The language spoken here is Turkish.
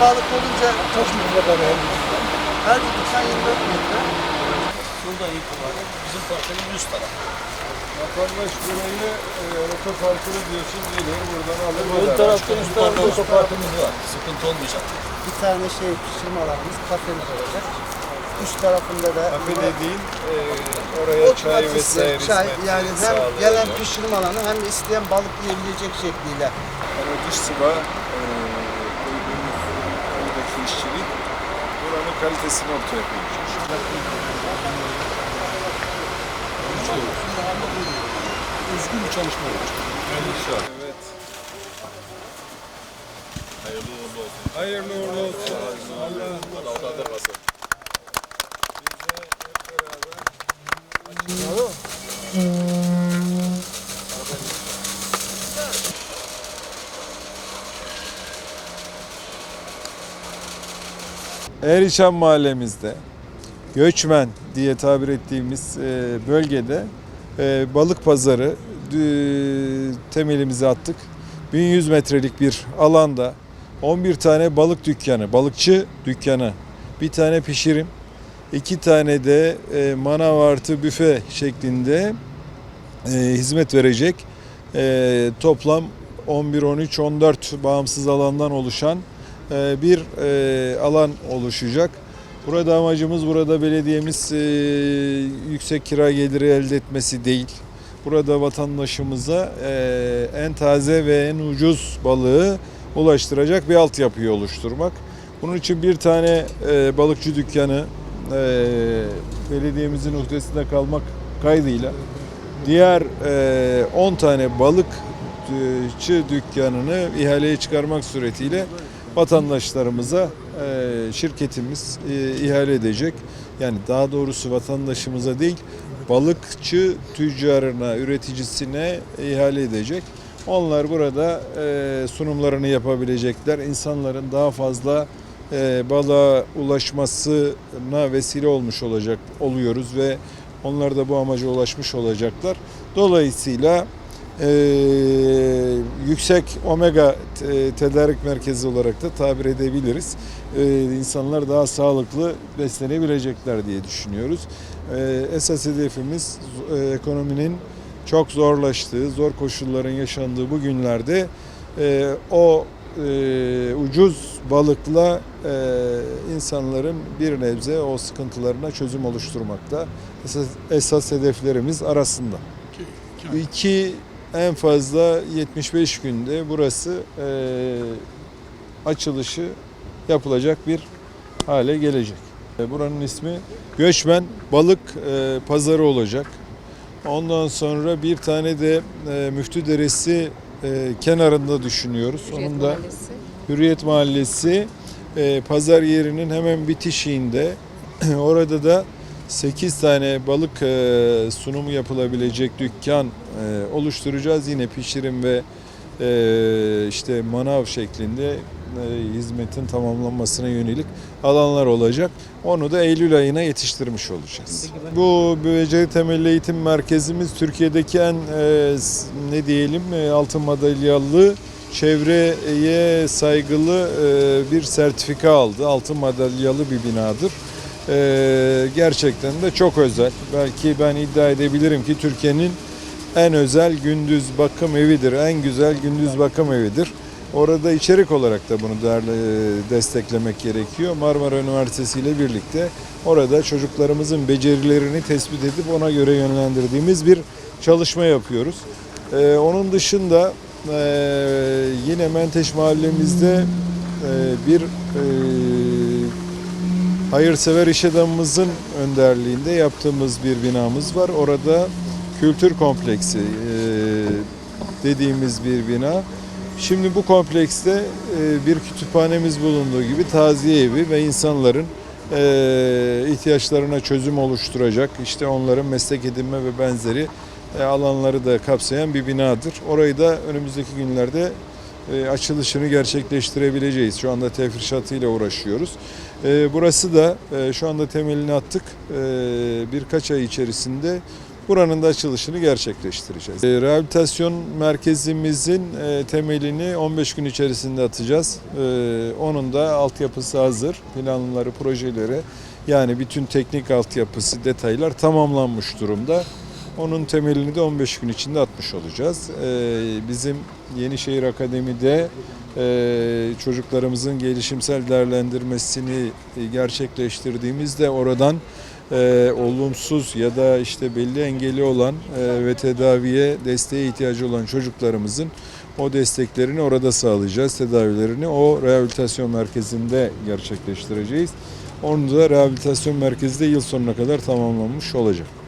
balık olunca Kaç metre kare her dükkan 24 metre. Şuradan itibaren bizim parkın 100 taraf. Vatandaş burayı e, otoparkını diyorsun gelir buradan alır. Ön tarafta üst tarafta otoparkımız var. Sıkıntı olmayacak. Bir tane şey pişirme alanımız, kafemiz olacak. Üst tarafında da Kafe dediğin e, oraya çay oturma vesaire çay yani hem sağlayacak. gelen pişirme alanı hem isteyen balık yiyebilecek şekliyle. Yani dış sıva e, koyduğumuz oradaki işçilik buranın kalitesini ortaya koyacak. Üzgün bir çalışma olacak. Evet. Hayırlı uğurlu olsun. Hayırlı uğurlu olsun. Allah Allah kalsın. bize Erişan mahallemizde göçmen diye tabir ettiğimiz e, bölgede e, balık pazarı e, temelimizi attık. 1100 metrelik bir alanda 11 tane balık dükkanı, balıkçı dükkanı, bir tane pişirim, iki tane de manav artı büfe şeklinde hizmet verecek. Toplam 11, 13, 14 bağımsız alandan oluşan bir e, alan oluşacak. Burada amacımız burada belediyemiz e, yüksek kira geliri elde etmesi değil. Burada vatandaşımıza e, en taze ve en ucuz balığı ulaştıracak bir altyapıyı oluşturmak. Bunun için bir tane e, balıkçı dükkanı e, belediyemizin uhdesinde kalmak kaydıyla diğer e, 10 tane balıkçı dükkanını ihaleye çıkarmak suretiyle vatandaşlarımıza e, şirketimiz e, ihale edecek. Yani daha doğrusu vatandaşımıza değil balıkçı tüccarına, üreticisine ihale edecek. Onlar burada e, sunumlarını yapabilecekler. İnsanların daha fazla e, balığa ulaşmasına vesile olmuş olacak oluyoruz ve onlar da bu amaca ulaşmış olacaklar. Dolayısıyla e, yüksek omega te- tedarik merkezi olarak da tabir edebiliriz. E, insanlar daha sağlıklı beslenebilecekler diye düşünüyoruz. E, esas hedefimiz e, ekonominin çok zorlaştığı, zor koşulların yaşandığı bu günlerde e, o e, ucuz balıkla e, insanların bir nebze o sıkıntılarına çözüm oluşturmakta. Esas, esas hedeflerimiz arasında. Bu iki en fazla 75 günde burası e, açılışı yapılacak bir hale gelecek. E, Buranın ismi Göçmen Balık e, Pazarı olacak. Ondan sonra bir tane de e, Müftü Deresi e, kenarında düşünüyoruz. Hürriyet Onun da Mahallesi. Hürriyet Mahallesi e, pazar yerinin hemen bitişiğinde. Orada da 8 tane balık e, sunumu yapılabilecek dükkan e, oluşturacağız. Yine pişirim ve e, işte manav şeklinde hizmetin tamamlanmasına yönelik alanlar olacak. Onu da Eylül ayına yetiştirmiş olacağız. Bu beceri temelli eğitim merkezimiz Türkiye'deki en ne diyelim altın madalyalı çevreye saygılı bir sertifika aldı. Altın madalyalı bir binadır. E, gerçekten de çok özel. Belki ben iddia edebilirim ki Türkiye'nin en özel gündüz bakım evidir. En güzel gündüz bakım evidir. Orada içerik olarak da bunu değerli, desteklemek gerekiyor. Marmara Üniversitesi ile birlikte orada çocuklarımızın becerilerini tespit edip ona göre yönlendirdiğimiz bir çalışma yapıyoruz. Ee, onun dışında e, yine Menteş mahallemizde e, bir e, hayırsever iş adamımızın önderliğinde yaptığımız bir binamız var. Orada kültür kompleksi e, dediğimiz bir bina. Şimdi bu komplekste e, bir kütüphanemiz bulunduğu gibi taziye evi ve insanların e, ihtiyaçlarına çözüm oluşturacak, işte onların meslek edinme ve benzeri alanları da kapsayan bir binadır. Orayı da önümüzdeki günlerde açılışını gerçekleştirebileceğiz. Şu anda tefrişatıyla uğraşıyoruz. E, Burası da e, şu anda temelini attık. E, Birkaç ay içerisinde Buranın da açılışını gerçekleştireceğiz. E, Rehabilitasyon merkezimizin e, temelini 15 gün içerisinde atacağız. E, Onun da altyapısı hazır. Planları, projeleri yani bütün teknik altyapısı, detaylar tamamlanmış durumda. Onun temelini de 15 gün içinde atmış olacağız. E, Bizim Yenişehir Akademi'de e, çocuklarımızın gelişimsel değerlendirmesini gerçekleştirdiğimizde oradan e, olumsuz ya da işte belli engeli olan e, ve tedaviye desteğe ihtiyacı olan çocuklarımızın o desteklerini orada sağlayacağız. Tedavilerini o rehabilitasyon merkezinde gerçekleştireceğiz. Onu da rehabilitasyon merkezi de yıl sonuna kadar tamamlanmış olacak.